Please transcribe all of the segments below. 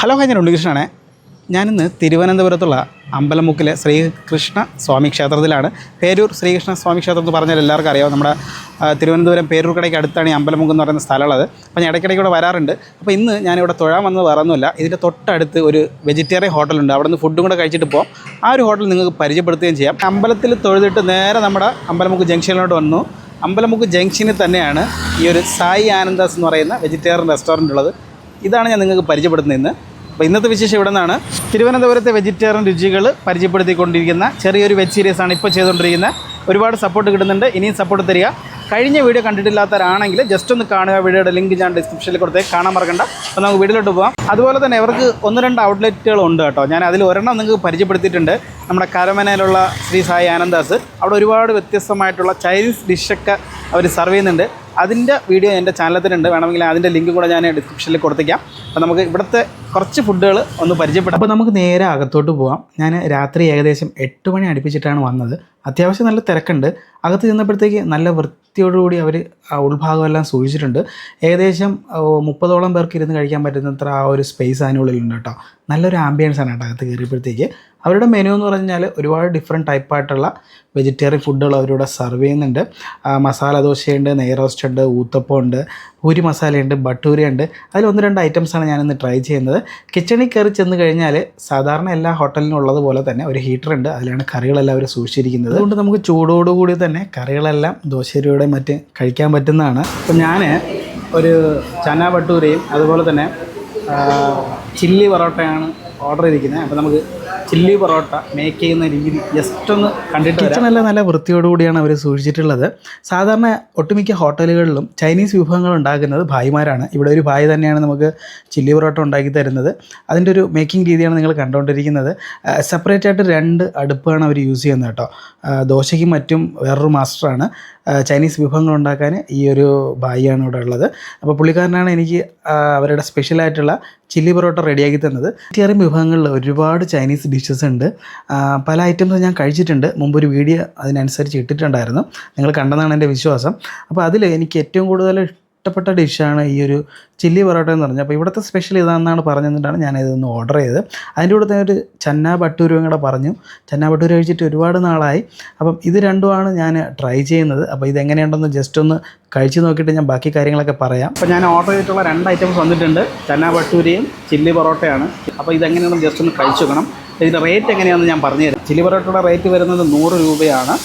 Hello hi ഞാൻ ഉണ്ണികൃഷ്ണനാണ്. ഞാനിന്ന് തിരുവനന്തപുരത്തുള്ള അമ്പലമുക്കിലെ ശ്രീകൃഷ്ണ സ്വാമി ക്ഷേത്രത്തിലാണ്. പേരൂർ ശ്രീകൃഷ്ണ സ്വാമി ക്ഷേത്രം എന്ന് പറഞ്ഞാൽ എല്ലാവർക്കും അറിയാം. നമ്മുടെ തിരുവനന്തപുരം പേരൂർ കടയ്ക്ക് അടുത്താണ് ഈ അമ്പലമുക്ക് എന്ന് പറയുന്ന സ്ഥലമുള്ളത്. അപ്പോൾ ഞാൻ ഇടയ്ക്കിടയ്ക്ക് ഇവിടെ വരാറുണ്ട്. അപ്പോൾ ഇന്ന് ഞാനിവിടെ തൊഴാൻ വന്നത് വേറെ ഒന്നുമില്ല. ഇതിന്റെ തൊട്ടടുത്ത് ഒരു വെജിറ്റേറിയൻ ഹോട്ടലുണ്ട്. അവിടെ നിന്ന് ഫുഡും കൂടെ കഴിച്ചിട്ട് പോകാം ആ ഒരു ഹോട്ടൽ നിങ്ങൾക്ക് പരിചയപ്പെടുത്തുകയും ചെയ്യാം. അമ്പലത്തിൽ തൊഴുതിട്ട് നേരെ നമ്മുടെ അമ്പലമുക്ക് ജംഗ്ഷനിലോട്ട് വന്നു. അമ്പലമുക്ക് ജംഗ്ഷനിൽ തന്നെയാണ് ഈ ഒരു സായി ആനന്ദാസ് എന്ന് പറയുന്ന വെജിറ്റേറിയൻ റെസ്റ്റോറന്റ് ഉള്ളത്. ഇതാണ് ഞാൻ നിങ്ങൾക്ക് പരിചയപ്പെടുത്തുന്നത് ഇന്ന്. അപ്പോൾ ഇന്നത്തെ വിശേഷം ഇവിടെ നിന്നാണ്. തിരുവനന്തപുരത്തെ വെജിറ്റേറിയൻ രുചികൾ പരിചയപ്പെടുത്തിക്കൊണ്ടിരിക്കുന്ന ചെറിയൊരു വെബ് സീരീസ് ആണ് ഇപ്പോൾ ചെയ്തുകൊണ്ടിരിക്കുന്നത്. ഒരുപാട് സപ്പോർട്ട് കിട്ടുന്നുണ്ട്. ഇനിയും സപ്പോർട്ട് തരിക. കഴിഞ്ഞ വീഡിയോ കണ്ടിട്ടില്ലാത്തവരാണെങ്കിൽ ജസ്റ്റ് ഒന്ന് കാണുക. വീഡിയോയുടെ ലിങ്ക് ഞാൻ ഡിസ്ക്രിപ്ഷനിൽ കൊടുത്തേ കാണാൻ മറക്കണ്ട. അപ്പോൾ നമുക്ക് വീഡിയോയിലോട്ട് പോകാം അതുപോലെ തന്നെ അവർക്ക് ഒന്ന് രണ്ട് ഔട്ട്ലെറ്റുകൾ ഉണ്ട് കേട്ടോ. ഞാൻ അതിൽ ഒരെണ്ണം നിങ്ങൾക്ക് പരിചയപ്പെടുത്തിയിട്ടുണ്ട്. നമ്മുടെ കരമനയിലുള്ള ശ്രീ സായി ആനന്ദാസ്. അവിടെ ഒരുപാട് വ്യത്യസ്തമായിട്ടുള്ള ചൈനീസ് ഡിഷൊക്കെ അവർ സർവ് ചെയ്യുന്നുണ്ട്. അതിന്റെ വീഡിയോ എന്റെ ചാനലത്തിലുണ്ട് വേണമെങ്കിൽ അതിന്റെ ലിങ്ക് കൂടെ ഞാൻ ഡിസ്ക്രിപ്ഷനിൽ കൊടുത്തേക്കാം. അപ്പോൾ നമുക്ക് ഇവിടുത്തെ കുറച്ച് ഫുഡുകൾ ഒന്ന് പരിചയപ്പെടാം. അപ്പോൾ നമുക്ക് നേരെ അകത്തോട്ട് പോവാം. ഞാൻ രാത്രി ഏകദേശം എട്ട് മണി അടുപ്പിച്ചിട്ടാണ് വന്നത്. അത്യാവശ്യം നല്ല തിരക്കുണ്ട്. അകത്ത് ചെന്നപ്പോഴത്തേക്ക് നല്ല വൃത്തിയോടുകൂടി അവർ ഉൾഭാഗമെല്ലാം സൂക്ഷിച്ചിട്ടുണ്ട്. ഏകദേശം മുപ്പതോളം പേർക്ക് ഇരുന്ന് കഴിക്കാൻ പറ്റുന്നത്ര ആ ഒരു സ്പേസ് അതിനുള്ളിലുണ്ട് കേട്ടോ. നല്ലൊരു ആംബിയൻസ് ആണ് കേട്ടോ അകത്ത് കയറിയപ്പോഴത്തേക്ക്. അവരുടെ മെനു എന്ന് പറഞ്ഞാൽ ഒരുപാട് ഡിഫറെന്റ് ടൈപ്പായിട്ടുള്ള വെജിറ്റേറിയൻ ഫുഡുകൾ അവരിവിടെ സെർവ് ചെയ്യുന്നുണ്ട്. മസാല ദോശയുണ്ട് നെയ് റോസ്റ്റ് ഉണ്ട് ഊത്തപ്പം ഉണ്ട് പൂരി മസാലയുണ്ട് ബട്ടൂരയുണ്ട്. അതിൽ ഒന്ന് രണ്ട് ഐറ്റംസാണ് ഞാനിന്ന് ട്രൈ ചെയ്യുന്നത്. കിച്ചണിൽ കയറി ചെന്ന് കഴിഞ്ഞാൽ സാധാരണ എല്ലാ ഹോട്ടലിനും ഉള്ളതുപോലെ തന്നെ ഒരു ഹീറ്റർ ഉണ്ട്. അതിലാണ് കറികളെല്ലാം അവർ സൂക്ഷിച്ചിരിക്കുന്നത്. അതുകൊണ്ട് നമുക്ക് ചൂടോടുകൂടി തന്നെ കറികളെല്ലാം ദോശരിയുടെ മറ്റ് കഴിക്കാൻ പറ്റുന്നതാണ്. അപ്പം ഞാൻ ഒരു ചന ബട്ടൂരയും അതുപോലെ തന്നെ ചില്ലി പൊറോട്ടയാണ് ഓർഡർ ചെയ്തിരിക്കുന്നത്. അപ്പോൾ നമുക്ക് ചില്ലി പൊറോട്ട മേക്ക് ചെയ്യുന്ന രീതി ജസ്റ്റ് ഒന്ന് കണ്ടിട്ട് കിച്ചണെല്ലാം നല്ല വൃത്തിയോടുകൂടിയാണ് അവർ സൂക്ഷിച്ചിട്ടുള്ളത്. സാധാരണ ഒട്ടുമിക്ക ഹോട്ടലുകളിലും ചൈനീസ് വിഭവങ്ങൾ ഉണ്ടാക്കുന്നത് ഭായിമാരാണ്. ഇവിടെ ഒരു ഭായി തന്നെയാണ് നമുക്ക് ചില്ലി പൊറോട്ട ഉണ്ടാക്കി തരുന്നത്. അതിന്റെ ഒരു മേക്കിംഗ് രീതിയാണ് നിങ്ങൾ കണ്ടുകൊണ്ടിരിക്കുന്നത് സെപ്പറേറ്റ് ആയിട്ട് രണ്ട് അടുപ്പാണ് അവർ യൂസ് ചെയ്യുന്നത് കേട്ടോ. ദോശയ്ക്കും മറ്റും വേറൊരു മാസ്റ്ററാണ് ചൈനീസ് വിഭവങ്ങൾ ഉണ്ടാക്കാൻ ഈ ഒരു ഭായിയാണ് ഇവിടെ ഉള്ളത്. അപ്പോൾ പുള്ളിക്കാരനാണ് എനിക്ക് അവരുടെ സ്പെഷ്യലായിട്ടുള്ള ചില്ലി പൊറോട്ട റെഡിയാക്കി തന്നത്. വെജിറ്റേറിയൻ വിഭവങ്ങളിൽ ഒരുപാട് ചൈനീസ് ഡിഷസ് ഉണ്ട്. പല ഐറ്റംസ് ഞാൻ കഴിച്ചിട്ടുണ്ട്. മുമ്പ് ഒരു വീഡിയോ അതിനനുസരിച്ച് ഇട്ടിട്ടുണ്ടായിരുന്നു. നിങ്ങൾ കണ്ടെന്നാണ് എന്റെ വിശ്വാസം. അപ്പോൾ അതിൽ എനിക്ക് ഏറ്റവും കൂടുതൽ ഇഷ്ടപ്പെട്ട ഡിഷാണ് ഈ ഒരു ചില്ലി പൊറോട്ട എന്ന് പറഞ്ഞത്. അപ്പോൾ ഇവിടുത്തെ സ്പെഷ്യൽ ഇതാണെന്നാണ് പറഞ്ഞിട്ടാണ് ഞാൻ ഇതൊന്ന് ഓർഡർ ചെയ്തത്. അതിന്റെ കൂടെ തന്നെ ഒരു ചന്ന ബട്ടൂരും കൂടെ പറഞ്ഞു. ചന്ന ബട്ടൂര് കഴിച്ചിട്ട് ഒരുപാട് നാളായി. അപ്പം ഇത് രണ്ടുമാണ് ഞാൻ ട്രൈ ചെയ്യുന്നത്. അപ്പോൾ ഇതെങ്ങനെയുണ്ടെന്ന് ജസ്റ്റ് ഒന്ന് കഴിച്ച് നോക്കിയിട്ട് ഞാൻ ബാക്കി കാര്യങ്ങളൊക്കെ പറയാം. അപ്പോൾ ഞാൻ ഓർഡർ ചെയ്തിട്ടുള്ള രണ്ട് ഐറ്റംസ് വന്നിട്ടുണ്ട്. ചന്ന ബട്ടൂരിയും ചില്ലി പൊറോട്ടയാണ്. അപ്പോൾ ഇതെങ്ങനെയാണെന്ന് ജസ്റ്റ് ഒന്ന് കഴിച്ചു നോക്കണം. ഇതിന്റെ റേറ്റ് എങ്ങനെയാണെന്ന് ഞാൻ പറഞ്ഞു തരാം. ചില്ലി പൊറോട്ടയുടെ റേറ്റ് വരുന്നത് നൂറ് രൂപയാണ്.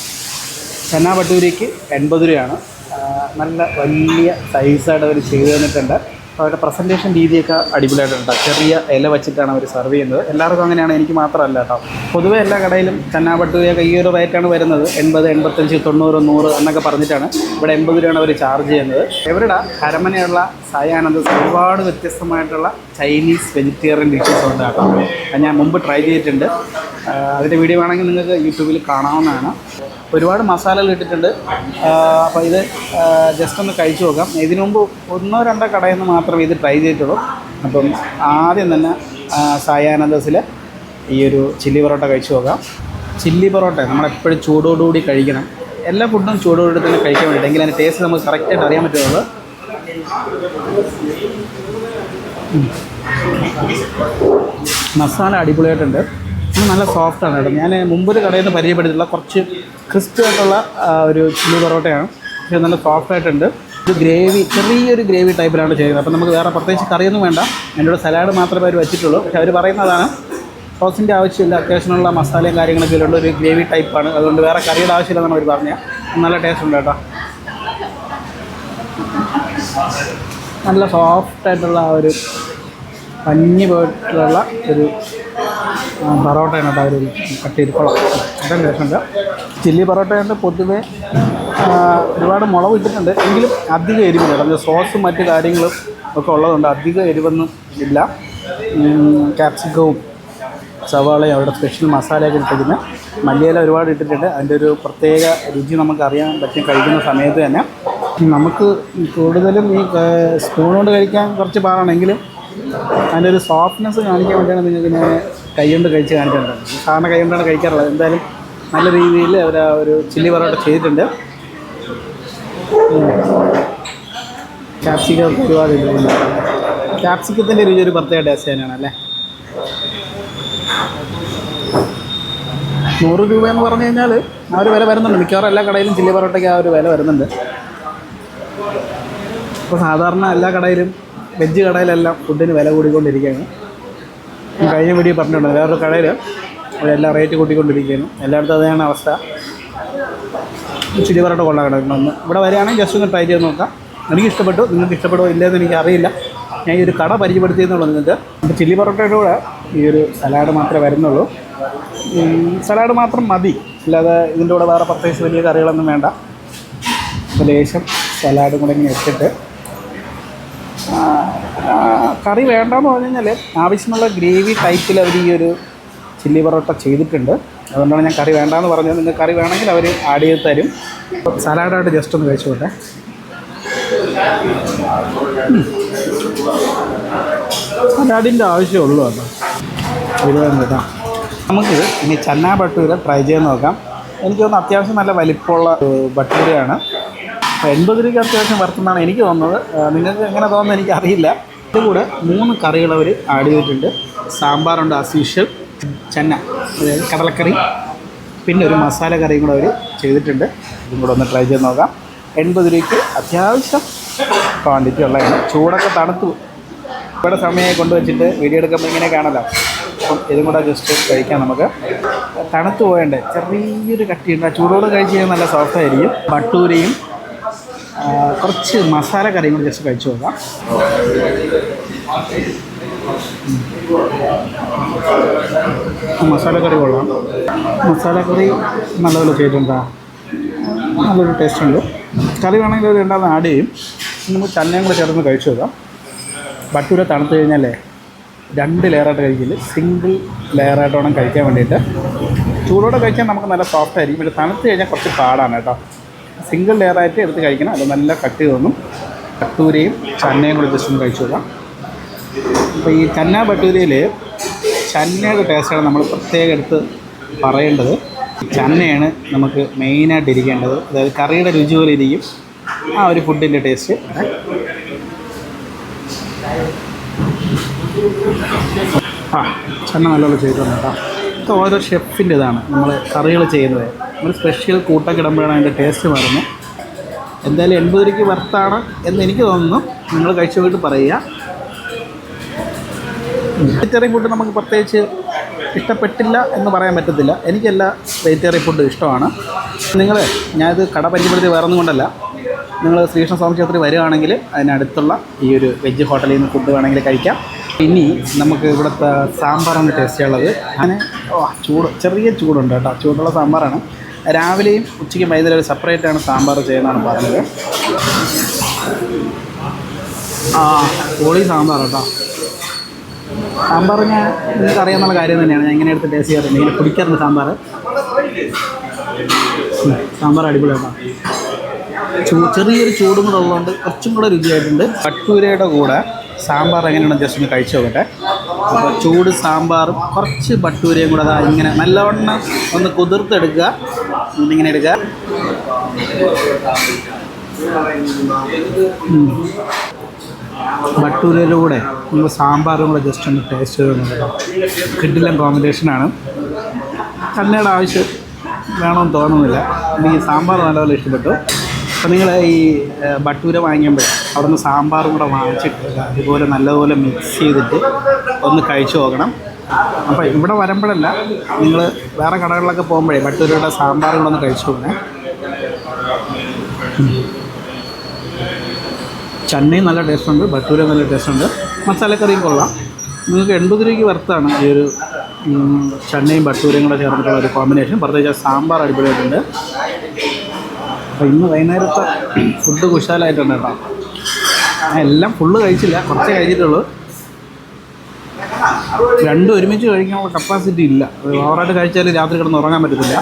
ചന്ന ബട്ടൂരിക്ക് എൺപത് രൂപയാണ്. നല്ല വലിയ സൈസായിട്ട് അവർ ചെയ്തു തന്നിട്ടുണ്ട്. അവരുടെ പ്രസന്റേഷൻ രീതിയൊക്കെ അടിപൊളിയായിട്ടുണ്ട്. ചെറിയ ഇല വെച്ചിട്ടാണ് അവർ സെർവ് ചെയ്യുന്നത്. എല്ലാവർക്കും അങ്ങനെയാണ്. എനിക്ക് മാത്രമല്ല കേട്ടോ. പൊതുവേ എല്ലാ കടയിലും ചന്ന ബട്ടൂരിയൊക്കെ ഈ ഒരു റേറ്റാണ് വരുന്നത്. എൺപത് എൺപത്തഞ്ച് തൊണ്ണൂറ് നൂറ് എന്നൊക്കെ പറഞ്ഞിട്ടാണ് ഇവിടെ എൺപത് രൂപയാണ് അവർ ചാർജ് ചെയ്യുന്നത്. ഇവരുടെ അരമനയുള്ള സായാനന്ദ ഒരുപാട് വ്യത്യസ്തമായിട്ടുള്ള ചൈനീസ് വെജിറ്റേറിയൻ ഡിഷസ് ഉണ്ട് കേട്ടോ. ഞാൻ മുമ്പ് ട്രൈ ചെയ്തിട്ടുണ്ട്. അതിന്റെ വീഡിയോ വേണമെങ്കിൽ നിങ്ങൾക്ക് യൂട്യൂബിൽ കാണാവുന്നതാണ്. ഒരുപാട് മസാലകൾ ഇട്ടിട്ടുണ്ട്. അപ്പോൾ ഇത് ജസ്റ്റ് ഒന്ന് കഴിച്ചു നോക്കാം. ഇതിനു മുമ്പ് ഒന്നോ രണ്ടോ കടയിൽ നിന്ന് മാത്രമേ ഇത് ട്രൈ ചെയ്തിട്ടുള്ളൂ. അപ്പം ആദ്യം തന്നെ സായാനന്ദസിൽ ഈ ഒരു ചില്ലി പൊറോട്ട കഴിച്ചു നോക്കാം. ചില്ലി പൊറോട്ട നമ്മളെപ്പോഴും ചൂടോടുകൂടി കഴിക്കണം. എല്ലാ ഫുഡും ചൂടോടുകൂടി തന്നെ കഴിക്കാൻ വേണ്ടിയിട്ട് എങ്കിൽ അതിന്റെ ടേസ്റ്റ് നമുക്ക് കറക്റ്റായിട്ട് അറിയാൻ പറ്റുള്ളൂ. മസാല അടിപൊളിയായിട്ടുണ്ട്. നല്ല സോഫ്റ്റാണ് കേട്ടോ. ഞാൻ മുമ്പൊരു കടയിൽ നിന്ന് പരിചയപ്പെടുത്തിയിട്ടുള്ള കുറച്ച് ക്രിസ്പി ആയിട്ടുള്ള ഒരു ചില്ലി പൊറോട്ടയാണ്. പക്ഷേ നല്ല സോഫ്റ്റ് ആയിട്ടുണ്ട്. ഇത് ഗ്രേവി ചെറിയൊരു ഗ്രേവി ടൈപ്പിലാണ് ചെയ്യുന്നത്. അപ്പോൾ നമുക്ക് വേറെ പ്രത്യേകിച്ച് കറിയൊന്നും വേണ്ട. എന്റെ കൂടെ സലാഡ് മാത്രമേ അവർ വെച്ചിട്ടുള്ളൂ. പക്ഷേ അവർ പറയുന്നതാണ് സോസിന്റെ ആവശ്യമില്ല. അത്യാവശ്യമുള്ള മസാലയും കാര്യങ്ങളൊക്കെ ഇതിലുള്ള ഒരു ഗ്രേവി ടൈപ്പാണ്. അതുകൊണ്ട് വേറെ കറിയുടെ ആവശ്യമില്ലെന്നാണ് അവർ പറഞ്ഞത്. നല്ല ടേസ്റ്റ് ഉണ്ട് കേട്ടോ. നല്ല സോഫ്റ്റ് ആയിട്ടുള്ള ആ ഒരു പഞ്ഞി പോയിട്ടുള്ള ഒരു പൊറോട്ടയാണ് കേട്ടോ അവർ കട്ട് അതാണ് രസമുണ്ട് ചില്ലി പൊറോട്ടയുണ്ട് പൊതുവേ ഒരുപാട് മുളക് ഇട്ടിട്ടുണ്ട്. എങ്കിലും അധികം എരിവില്ല അതിന്റെ സോസും മറ്റു കാര്യങ്ങളും ഒക്കെ ഉള്ളതുകൊണ്ട് അധികം എരിവൊന്നും ഇല്ല. ക്യാപ്സിക്കവും സവാളയും അവരുടെ സ്പെഷ്യൽ മസാലയൊക്കെ ഇട്ടിരിക്കുന്നത് മല്ലിയില ഒരുപാട് ഇട്ടിട്ടുണ്ട്. അതിന്റെ ഒരു പ്രത്യേക രുചി നമുക്ക് അറിയാൻ പറ്റും കഴിക്കുന്ന സമയത്ത് തന്നെ. നമുക്ക് കൂടുതലും ഈ സ്പൂൺ കൊണ്ട് കഴിക്കാൻ കുറച്ച് പാടാണെങ്കിലും അതിന്റെ ഒരു സോഫ്റ്റ്നെസ് കാണിക്കാൻ വേണ്ടിയാണ് നിങ്ങൾക്ക് ഞാൻ കൈകൊണ്ട് കഴിച്ച് കാണിച്ചിട്ടുണ്ട് സാധാരണ കൈ കൊണ്ടാണ് കഴിക്കാറുള്ളത്. എന്തായാലും നല്ല രീതിയിൽ അവർ ആ ഒരു ചില്ലി പൊറോട്ട ചെയ്തിട്ടുണ്ട്. ക്യാപ്സിക്കം ഒരുപാട് ക്യാപ്സിക്കത്തിന്റെ രുചി ഒരു പ്രത്യേക ടേസ്റ്റ് തന്നെയാണ് അല്ലേ? നൂറ് രൂപ എന്ന് പറഞ്ഞു കഴിഞ്ഞാൽ ആ ഒരു വില വരുന്നുണ്ട്. മിക്കവാറും എല്ലാ കടയിലും ചില്ലി പൊറോട്ടയ്ക്ക് ആ ഒരു വില വരുന്നുണ്ട്. ഇപ്പോൾ സാധാരണ എല്ലാ കടയിലും വെജ് കടയിലെല്ലാം ഫുഡിന് വില കൂടിക്കൊണ്ടിരിക്കുകയാണ്. കഴിഞ്ഞ വീഡിയോ പറഞ്ഞിട്ടുണ്ട് വേറൊരു കടയിൽ എല്ലാം റേറ്റ് കൂട്ടിക്കൊണ്ടിരിക്കുകയാണ്. എല്ലായിടത്തും അതാണ് അവസ്ഥ. ചില്ലി പൊറോട്ട കൊള്ളാൻ കിടക്കണം ഇവിടെ വരികയാണെങ്കിൽ ജസ്റ്റ് ഒന്ന് ട്രൈ ചെയ്ത് നോക്കാം. എനിക്ക് ഇഷ്ടപ്പെട്ടു നിങ്ങൾക്ക് ഇഷ്ടപ്പെടുമോ ഇല്ലയെന്ന് എനിക്ക് അറിയില്ല. ഞാൻ ഈ ഒരു കട പരിചയപ്പെടുത്തിയെന്നുള്ളൂ നിങ്ങൾക്ക്. ചില്ലി പൊറോട്ടയുടെ കൂടെ ഈ ഒരു സലാഡ് മാത്രമേ വരുന്നുള്ളൂ. സലാഡ് മാത്രം മതി. അല്ലാതെ ഇതിന്റെ കൂടെ വേറെ പ്രത്യേകിച്ച് വലിയ കറികളൊന്നും വേണ്ട. ലേശം സലാഡും കൂടെ ഇങ്ങനെ ആ, കറി വേണ്ടെന്ന് പറഞ്ഞു കഴിഞ്ഞാൽ ആവശ്യമുള്ള ഗ്രേവി ടൈപ്പിൽ അവർ ഈ ഒരു ചില്ലി പൊറോട്ട ചെയ്തിട്ടുണ്ട്. അതുകൊണ്ടാണ് ഞാൻ കറി വേണ്ടാന്ന് പറഞ്ഞത്. നിങ്ങൾക്ക് കറി വേണമെങ്കിൽ അവർ ആഡ് ചെയ്ത് തരും. സലാഡായിട്ട് ജസ്റ്റ് ഒന്ന് കഴിച്ചോട്ടെ. സലാഡിന്റെ ആവശ്യമുള്ളൂ കേട്ടോ. ഇരുപത് നമുക്ക് ഇനി ചന്നാ ബട്ടൂര ട്രൈ ചെയ്ത് നോക്കാം. എനിക്ക് തോന്നുന്നു അത്യാവശ്യം നല്ല വലിപ്പമുള്ള ബട്ടൂരയാണ്. എൺപത് രൂപയ്ക്ക് അത്യാവശ്യം വർത്തുന്നാണ് എനിക്ക് തോന്നുന്നത്. നിങ്ങൾക്ക് എങ്ങനെ തോന്നുന്നത് എനിക്കറിയില്ല. ഇതിന്റെ കൂടെ മൂന്ന് കറികൾ അവർ ആഡ് ചെയ്തിട്ടുണ്ട്. സാമ്പാറുണ്ട് ആസ് ചെന്ന അതായത് കടലക്കറി പിന്നെ ഒരു മസാല കറിയും കൂടെ അവർ ചെയ്തിട്ടുണ്ട്. ഇതും കൂടെ ഒന്ന് ട്രൈ ചെയ്ത് നോക്കാം. എൺപത് രൂപയ്ക്ക് അത്യാവശ്യം ക്വാണ്ടിറ്റി ഉള്ളതാണ്. ചൂടൊക്കെ തണുത്തു. ഇവിടെ സമയം കൊണ്ടുവച്ചിട്ട് വീഡിയോ എടുക്കുമ്പോൾ ഇങ്ങനെ കാണലോ. അപ്പം ഇതും കൂടെ ജസ്റ്റ് കഴിക്കാം നമുക്ക്. തണുത്ത് പോയണ്ടേ? ചെറിയൊരു കട്ടിയുണ്ട്. ചൂടോട് കഴിച്ച് കഴിഞ്ഞാൽ നല്ല സോഫ്റ്റ് ആയിരിക്കും. ബട്ടൂരയും കുറച്ച് മസാല കറിയും കൂടി ജസ്റ്റ് കഴിച്ചു നോക്കാം. മസാല കറി കൊള്ളാം. മസാല കറി നല്ലപോലെ ചെയ്തിട്ടുണ്ടാ? നല്ലൊരു ടേസ്റ്റ് ഉണ്ട്. കറി വേണമെങ്കിൽ അത് രണ്ടാമത് ആഡ് ചെയ്യും. നമുക്ക് ചന്നയും കൂടെ ചേർന്ന് കഴിച്ചു നോക്കാം. ബട്ടൂര തണുത്ത് കഴിഞ്ഞാലേ രണ്ട് ലെയറായിട്ട് കഴിക്കില്ല? സിംഗിൾ ലെയറായിട്ട് വേണം കഴിക്കാൻ വേണ്ടിയിട്ട്. ചൂടോടെ കഴിക്കാൻ നമുക്ക് നല്ല സോഫ്റ്റ് ആയിരിക്കും. പക്ഷേ തണുത്ത് കഴിഞ്ഞാൽ കുറച്ച് പാടാണ് കേട്ടോ. സിംഗിൾ ലെയറായിട്ട് എടുത്ത് കഴിക്കണം. അത് നല്ല കട്ടി തോന്നും. കട്ടൂരയും ചന്നയും കൂടി ജസ്റ്റ് ഒന്ന് കഴിച്ചു നോക്കാം. അപ്പോൾ ഈ ചന്ന ബട്ടൂരയിൽ ചന്നയുടെ ടേസ്റ്റാണ് നമ്മൾ പ്രത്യേകം എടുത്ത് പറയേണ്ടത്. ചന്നയാണ് നമുക്ക് മെയിനായിട്ട് ഇരിക്കേണ്ടത്. അതായത് കറിയുടെ രുചി പോലെ ഇരിക്കും. ആ ഒരു ഫുഡിന്റെ ടേസ്റ്റ് ആ ചന്ന നല്ലോണം ചെയ്തിട്ടുണ്ട് കേട്ടോ. ഓരോ ഷെഫിന്റെ ഇതാണ്. നമ്മൾ കറികൾ ചെയ്യുന്നത്. നമ്മൾ സ്പെഷ്യൽ കൂട്ടൊക്കെ ഇടുമ്പോഴാണ് അതിന്റെ ടേസ്റ്റ് മാറുന്നത് എന്തായാലും എൺപത് രൂപയ്ക്ക് വർത്താണ് എന്ന് എനിക്ക് തോന്നുന്നു. നിങ്ങൾ കഴിച്ചു പോയിട്ട് പറയുക. വെജിറ്റേറിയൻ ഫുഡ് നമുക്ക് പ്രത്യേകിച്ച് ഇഷ്ടപ്പെട്ടില്ല എന്ന് പറയാൻ പറ്റത്തില്ല. എനിക്കെല്ലാ വെജിറ്റേറിയൻ ഫുഡ് ഇഷ്ടമാണ്. നിങ്ങൾ ഞാനിത് കട പരിചയപ്പെടുത്തി വേറൊന്നും കൊണ്ടല്ല. നിങ്ങൾ ശ്രീകൃഷ്ണ സ്വാമി ക്ഷേത്രത്തിൽ വരികയാണെങ്കിൽ അതിനടുത്തുള്ള ഈ ഒരു വെജ് ഹോട്ടലിൽ നിന്ന് ഫുഡ് വേണമെങ്കിൽ കഴിക്കാം. ഇനി നമുക്ക് ഇവിടുത്തെ സാമ്പാറാണ് ടേസ്റ്റ് ഉള്ളത് അങ്ങനെ ചൂട് ചെറിയ ചൂടുണ്ട് കേട്ടോ. ചൂടുള്ള സാമ്പാറാണ്. രാവിലെയും ഉച്ചയ്ക്കും വൈകുന്നേരം ഒരു സെപ്പറേറ്റ് ആണ് സാമ്പാർ ചെയ്യുന്നതാണ് പറഞ്ഞത്. ആ പൊളി സാമ്പാർ കേട്ടോ. സാമ്പാർ ഞാൻ നിങ്ങൾക്ക് അറിയാവുന്ന കാര്യം തന്നെയാണ്. ഞാൻ എങ്ങനെ എടുത്ത് ടേസ്റ്റ് ചെയ്യാറുണ്ട്. ഇങ്ങനെ കുടിക്കാറുണ്ട് സാമ്പാർ. സാമ്പാർ അടിപൊളിയാണ് ചെറിയൊരു ചൂടും കൂടെ ഉള്ളതുകൊണ്ട് കുറച്ചും കൂടെ രുചിയായിട്ടുണ്ട്. കട്ടൂരയുടെ കൂടെ സാമ്പാർ എങ്ങനെയാണ് ജസ്റ്റ് ഒന്ന് കഴിച്ചു നോക്കട്ടെ. അപ്പോൾ ചൂട് സാമ്പാറും കുറച്ച് ബട്ടൂരയും കൂടെ അതാ ഇങ്ങനെ നല്ലവണ്ണം ഒന്ന് കുതിർത്തെടുക്കുക. എന്നിങ്ങനെ എടുക്കുക. ഉം. ബട്ടൂരയുടെ കൂടെ നമ്മൾ സാമ്പാറും കൂടെ ജസ്റ്റ് ഒന്ന് ടേസ്റ്റ് ചെയ്ത് നോക്കാം കിഡിലൻ കോമ്പിനേഷനാണ് കണ്ണയുടെ ആവശ്യം വേണമെന്ന് തോന്നുന്നില്ല. എനിക്ക് സാമ്പാർ നല്ലപോലെ ഇഷ്ടപ്പെട്ടു. അപ്പോൾ നിങ്ങൾ ഈ ബട്ടൂര വാങ്ങിയപ്പോൾ അവിടെ നിന്ന് സാമ്പാറും കൂടെ വാങ്ങിച്ചിട്ട് അതുപോലെ നല്ലതുപോലെ മിക്സ് ചെയ്തിട്ട് ഒന്ന് കഴിച്ചു നോക്കണം. അപ്പോൾ ഇവിടെ വരുമ്പോഴല്ല നിങ്ങൾ വേറെ കടകളിലൊക്കെ പോകുമ്പോഴേ ബട്ടൂരയുടെ സാമ്പാറും കൂടെ ഒന്ന് കഴിച്ചു നോക്കണേ. ചന്നയും നല്ല ടേസ്റ്റ് ഉണ്ട് ബട്ടൂര നല്ല ടേസ്റ്റ് ഉണ്ട്. മസാലക്കറിയും കൊള്ളാം. നിങ്ങൾക്ക് എൺപത് രൂപയ്ക്ക് വർത്താണ് ഈ ഒരു ചന്നയും ബട്ടൂരയും കൂടെ ചേർന്നിട്ടുള്ള ഒരു കോമ്പിനേഷൻ പ്രത്യേകിച്ച് സാമ്പാർ അടിപൊളിയായിട്ടുണ്ട്. അപ്പോൾ ഇന്ന് വൈകുന്നേരത്തെ ഫുഡ് കുശാലായിട്ടുണ്ട് കേട്ടോ എല്ലാം ഫുള്ള് കഴിച്ചില്ല. കുറച്ച് കഴിച്ചിട്ടുള്ളൂ. രണ്ടും ഒരുമിച്ച് കഴിക്കാനുള്ള കപ്പാസിറ്റി ഇല്ല. ഓവറായിട്ട് കഴിച്ചാൽ രാത്രി കിടന്ന് ഉറങ്ങാൻ പറ്റത്തില്ല.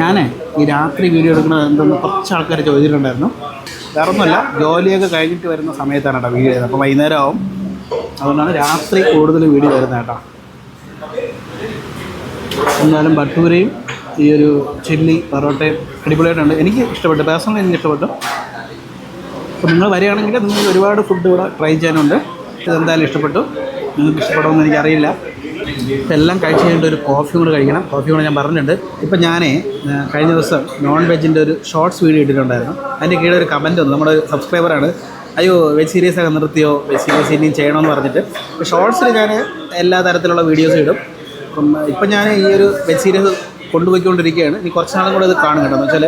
ഞാനേ ഈ രാത്രി വീഡിയോ എടുക്കുന്നത് എന്തെന്ന് കുറച്ച് ആൾക്കാർ ചോദിച്ചിട്ടുണ്ടായിരുന്നു. വേറെ ഒന്നുമല്ല ജോലിയൊക്കെ കഴിഞ്ഞിട്ട് വരുന്ന സമയത്താണ് കേട്ടോ വീഡിയോ അപ്പോൾ വൈകുന്നേരം ആവും അതുകൊണ്ടാണ് രാത്രി കൂടുതൽ വീഡിയോ വരുന്നത് കേട്ടോ. എന്നാലും ബട്ടൂരയും ഈ ഒരു ചില്ലി പൊറോട്ടയും അടിപൊളിയായിട്ടുണ്ട്. എനിക്ക് ഇഷ്ടപ്പെട്ടു. പേഴ്സണലി എനിക്ക് ഇഷ്ടപ്പെട്ടു. അപ്പോൾ നിങ്ങൾ വരികയാണെങ്കിൽ നിങ്ങൾക്ക് ഒരുപാട് ഫുഡ് ഇവിടെ ട്രൈ ചെയ്യാനുണ്ട്. ഇതെന്തായാലും ഇഷ്ടപ്പെട്ടു. നിങ്ങൾക്ക് ഇഷ്ടപ്പെടുമെന്ന് എനിക്കറിയില്ല. എല്ലാം കഴിച്ച് കഴിഞ്ഞിട്ട് ഒരു കോഫി കൂടെ കഴിക്കണം. കോഫി കൂടെ ഞാൻ പറഞ്ഞിട്ടുണ്ട്. ഇപ്പം ഞാൻ കഴിഞ്ഞ ദിവസം നോൺ വെജിന്റെ ഒരു ഷോർട്സ് വീഡിയോ ഇട്ടിട്ടുണ്ടായിരുന്നു. അതിന്റെ കീഴിൽ ഒരു കമന്റ് വന്നു. നമ്മുടെ സബ്സ്ക്രൈബറാണ് അയ്യോ വെബ് സീരീസ് ഒക്കെ നിർത്തിയോ? വെബ് സീരീസ് ഇനിയും ചെയ്യണമെന്ന് പറഞ്ഞിട്ട്. ഷോർട്സിൽ ഞാൻ എല്ലാ തരത്തിലുള്ള വീഡിയോസ് ഇടും. അപ്പം ഇപ്പം ഞാൻ ഈ ഒരു വെബ് സീരീസ് കൊണ്ടുപോയിക്കൊണ്ടിരിക്കുകയാണ്. ഇനി കുറച്ച് നാളും കൂടെ ഇത് കാണും കേട്ടോ. എന്ന് വെച്ചാൽ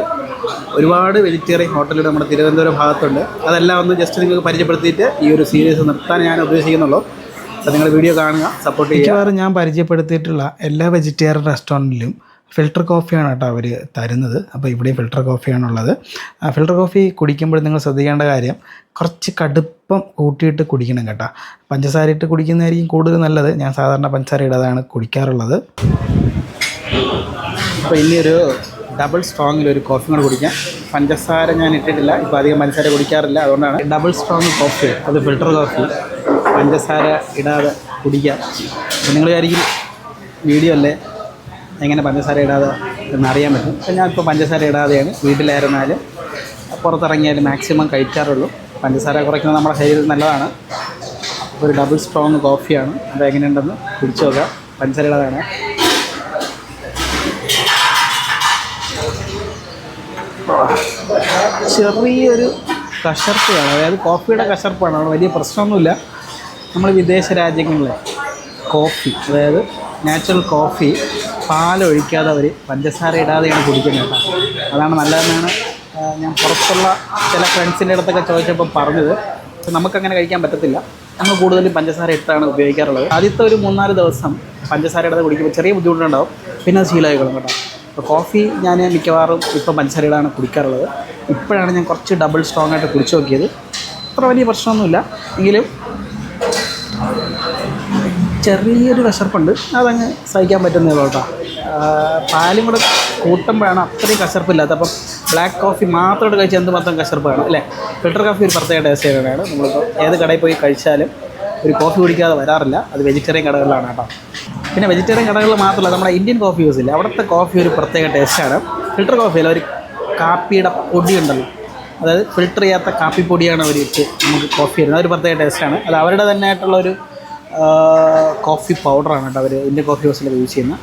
ഒരുപാട് വെജിറ്റേറിയൻ ഹോട്ടലുകൾ നമ്മുടെ തിരുവനന്തപുരം ഭാഗത്തുണ്ട്. അതെല്ലാം ഒന്ന് ജസ്റ്റ് നിങ്ങൾക്ക് പരിചയപ്പെടുത്തിയിട്ട് ഈ ഒരു സീരീസ് നിർത്താൻ ഞാൻ ഉദ്ദേശിക്കുന്നുള്ളൂ. അപ്പോൾ നിങ്ങൾ വീഡിയോ കാണുക സപ്പോർട്ട് ചെയ്യുക. ഞാൻ പരിചയപ്പെടുത്തിയിട്ടുള്ള എല്ലാ വെജിറ്റേറിയൻ റെസ്റ്റോറന്റിലും ഫിൽട്ടർ കോഫിയാണ് കേട്ടോ അവർ തരുന്നത്. അപ്പോൾ ഇവിടെ ഫിൽട്ടർ കോഫിയാണുള്ളത് ഫിൽട്ടർ കോഫി കുടിക്കുമ്പോൾ നിങ്ങൾ ശ്രദ്ധിക്കേണ്ട കാര്യം കുറച്ച് കടുപ്പം കൂട്ടിയിട്ട് കുടിക്കണം കേട്ടോ. പഞ്ചസാര ഇട്ട് കുടിക്കുന്നതായിരിക്കും കൂടുതൽ നല്ലത്. ഞാൻ സാധാരണ പഞ്ചസാര ഇടാതാണ് കുടിക്കാറുള്ളത്. അപ്പോൾ ഒരു ഡബിൾ സ്ട്രോങ്ങിൽ ഒരു കോഫി കൂടെ കുടിക്കാം. പഞ്ചസാര ഞാൻ ഇട്ടിട്ടില്ല. ഇപ്പോൾ അധികം പഞ്ചസാര കുടിക്കാറില്ല. അതുകൊണ്ടാണ് ഡബിൾ സ്ട്രോങ് കോഫി അത് ഫിൽട്ടർ കോഫി പഞ്ചസാര ഇടാതെ കുടിക്കാം. നിങ്ങൾ വിചാരിക്കും വീഡിയോ അല്ലേ? എങ്ങനെ പഞ്ചസാര ഇടാതെ എന്നറിയാൻ പറ്റും. അപ്പോൾ ഞാനിപ്പോൾ പഞ്ചസാര ഇടാതെയാണ് വീട്ടിലായിരുന്നാലും പുറത്തിറങ്ങിയാലും മാക്സിമം കഴിക്കാറുള്ളൂ. പഞ്ചസാര കുറയ്ക്കുന്നത് നമ്മുടെ ശരീരത്തിന് നല്ലതാണ്. ഒരു ഡബിൾ സ്ട്രോങ് കോഫിയാണ് അത് എങ്ങനെയുണ്ടെന്ന് കുടിച്ചു നോക്കാം. പഞ്ചസാര ഇടാതാണ് ചെറിയൊരു കഷർപ്പാണ് അതായത് കോഫിയുടെ കഷർപ്പാണ് അവിടെ വലിയ പ്രശ്നമൊന്നുമില്ല. നമ്മൾ വിദേശ രാജ്യങ്ങളിലെ കോഫി അതായത് നാച്ചുറൽ കോഫി പാലൊഴിക്കാതെ അവർ പഞ്ചസാര ഇടാതെയാണ് കുടിക്കുന്നത് കേട്ടോ. അതാണ് നല്ലതെന്നാണ് ഞാൻ പുറത്തുള്ള ചില ഫ്രണ്ട്സിന്റെ അടുത്തൊക്കെ ചോദിച്ചപ്പോൾ പറഞ്ഞത്. നമുക്കങ്ങനെ കഴിക്കാൻ പറ്റത്തില്ല. നമ്മൾ കൂടുതലും പഞ്ചസാര ഇട്ടാണ് ഉപയോഗിക്കാറുള്ളത്. ആദ്യത്തെ ഒരു മൂന്നാൽ ദിവസം പഞ്ചസാര ഇടാതെ കുടിക്കുമ്പോൾ ചെറിയ ബുദ്ധിമുട്ടുണ്ടാവും. പിന്നെ അത് കേട്ടോ. അപ്പോൾ കോഫി ഞാൻ മിക്കവാറും ഇപ്പം പഞ്ചസാരയിലാണ് കുടിക്കാറുള്ളത്. ഇപ്പോഴാണ് ഞാൻ കുറച്ച് ഡബിൾ സ്ട്രോങ് ആയിട്ട് കുടിച്ചു നോക്കിയത്. അത്ര വലിയ പ്രശ്നമൊന്നുമില്ല. എങ്കിലും ചെറിയൊരു കശർപ്പുണ്ട്. അതങ്ങ് സഹിക്കാൻ പറ്റുന്നേ കേട്ടോ. പാലും കൂടെ കൂട്ടുമ്പോഴാണ് അത്രയും കശർപ്പില്ലാത്ത അപ്പം ബ്ലാക്ക് കോഫി മാത്രമായിട്ട് കഴിച്ചാൽ എന്ത് മാത്രം കശർപ്പാണ് അല്ലേ? ഫിൽട്ടർ കോഫി ഒരു പ്രത്യേക ടേസ്റ്റ് തന്നെയാണ്. നമ്മളിപ്പോൾ ഏത് കടയിൽ പോയി കഴിച്ചാലും ഒരു കോഫി കുടിക്കാതെ വരാറില്ല. അത് വെജിറ്റേറിയൻ കടകളിലാണ് കേട്ടോ. പിന്നെ വെജിറ്റേറിയൻ കടകളിൽ മാത്രമല്ല നമ്മുടെ ഇന്ത്യൻ കോഫി യൂസ് ഇല്ല അവിടുത്തെ കോഫി ഒരു പ്രത്യേക ടേസ്റ്റാണ് ഫിൽറ്റർ കോഫിയിൽ ഒരു കാപ്പിയുടെ പൊടി ഉണ്ടല്ലോ. അതായത് ഫിൽറ്റർ ചെയ്യാത്ത കാപ്പി പൊടിയാണ് അവർ വെച്ച് നമുക്ക് കോഫി തരുന്നത്. അതൊരു പ്രത്യേക ടേസ്റ്റാണ് അത് അവരുടെ തന്നെ ആയിട്ടുള്ള ഒരു കോഫി പൗഡറാണ് കേട്ടോ അവർ ഇന്ത്യൻ കോഫി ഹൗസിൽ യൂസ് ചെയ്യുന്നത്.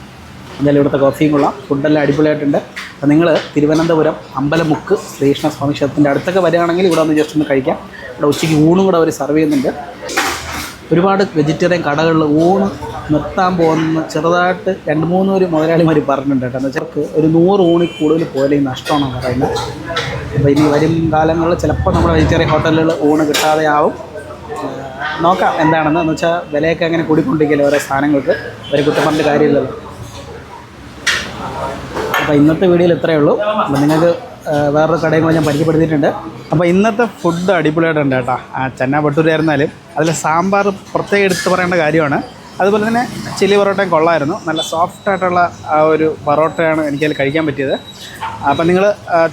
എന്തായാലും ഇവിടുത്തെ കോഫിയും കൊള്ളാം. ഫുഡെല്ലാം അടിപൊളിയായിട്ടുണ്ട്. അപ്പോൾ നിങ്ങൾ തിരുവനന്തപുരം അമ്പലമുക്ക് ശ്രീകൃഷ്ണ സ്വാമി ക്ഷേത്രത്തിന്റെ അടുത്തൊക്കെ വരികയാണെങ്കിൽ ഇവിടെ ഒന്ന് ജസ്റ്റ് ഒന്ന് കഴിക്കാം. ഇവിടെ ഉച്ചയ്ക്ക് ഊണും കൂടെ അവർ സെർവ് ചെയ്യുന്നുണ്ട്. ഒരുപാട് വെജിറ്റേറിയൻ കടകളിൽ ഊണ് നിർത്താൻ പോകുന്ന ചെറുതായിട്ട് രണ്ട് മൂന്ന് ഒരു മുതലാളിമാർ പറഞ്ഞിട്ടുണ്ട് കേട്ടോ. വെച്ചാൽ ഒരു നൂറ് ഊണിൽ കൂടുതൽ പോലെ നഷ്ടമാണെന്ന് പറയുന്നത്. അപ്പോൾ ഇനി വരും കാലങ്ങളിൽ ചിലപ്പോൾ നമ്മുടെ വെജിറ്റേറിയൻ ഹോട്ടലുകൾ ഊണ് കിട്ടാതെ ആവും. നോക്കാം എന്താണെന്ന്. എന്ന് വെച്ചാൽ വിലയൊക്കെ അങ്ങനെ കൂടിക്കൊണ്ടിരിക്കില്ല ഓരോ സ്ഥാനങ്ങൾക്ക് ഒരു കുറ്റം കാര്യമില്ലല്ലോ. അപ്പോൾ ഇന്നത്തെ വീഡിയോയിൽ ഇത്രയേ ഉള്ളൂ. അപ്പോൾ നിങ്ങൾക്ക് വേറൊരു കടയും കൂടെ ഞാൻ പരിചയപ്പെടുത്തിയിട്ടുണ്ട്. അപ്പോൾ ഇന്നത്തെ ഫുഡ് അടിപൊളിയായിട്ടുണ്ട് കേട്ടോ. ആ ചെന്ന ഭട്ടൂരി ആയിരുന്നാലും അതിൽ സാമ്പാർ പ്രത്യേകം എടുത്ത് പറയേണ്ട കാര്യമാണ്. അതുപോലെ തന്നെ ചില്ലി പൊറോട്ടയും കൊള്ളായിരുന്നു. നല്ല സോഫ്റ്റ് ആയിട്ടുള്ള ആ ഒരു പൊറോട്ടയാണ് എനിക്കതിൽ കഴിക്കാൻ പറ്റിയത്. അപ്പോൾ നിങ്ങൾ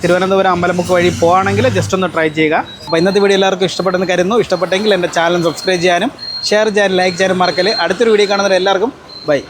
തിരുവനന്തപുരം അമ്പലമുക്ക് വഴി പോകുകയാണെങ്കിൽ ജസ്റ്റ് ഒന്ന് ട്രൈ ചെയ്യുക. അപ്പോൾ ഇന്നത്തെ വീഡിയോ എല്ലാവർക്കും ഇഷ്ടപ്പെട്ടെന്ന് കരുതുന്നു. ഇഷ്ടപ്പെട്ടെങ്കിൽ എന്റെ ചാനൽ സബ്സ്ക്രൈബ് ചെയ്യാനും ഷെയർ ചെയ്യാനും ലൈക്ക് ചെയ്യാനും മറക്കൽ അടുത്തൊരു വീഡിയോ കാണുന്നവർ എല്ലാവർക്കും ബൈ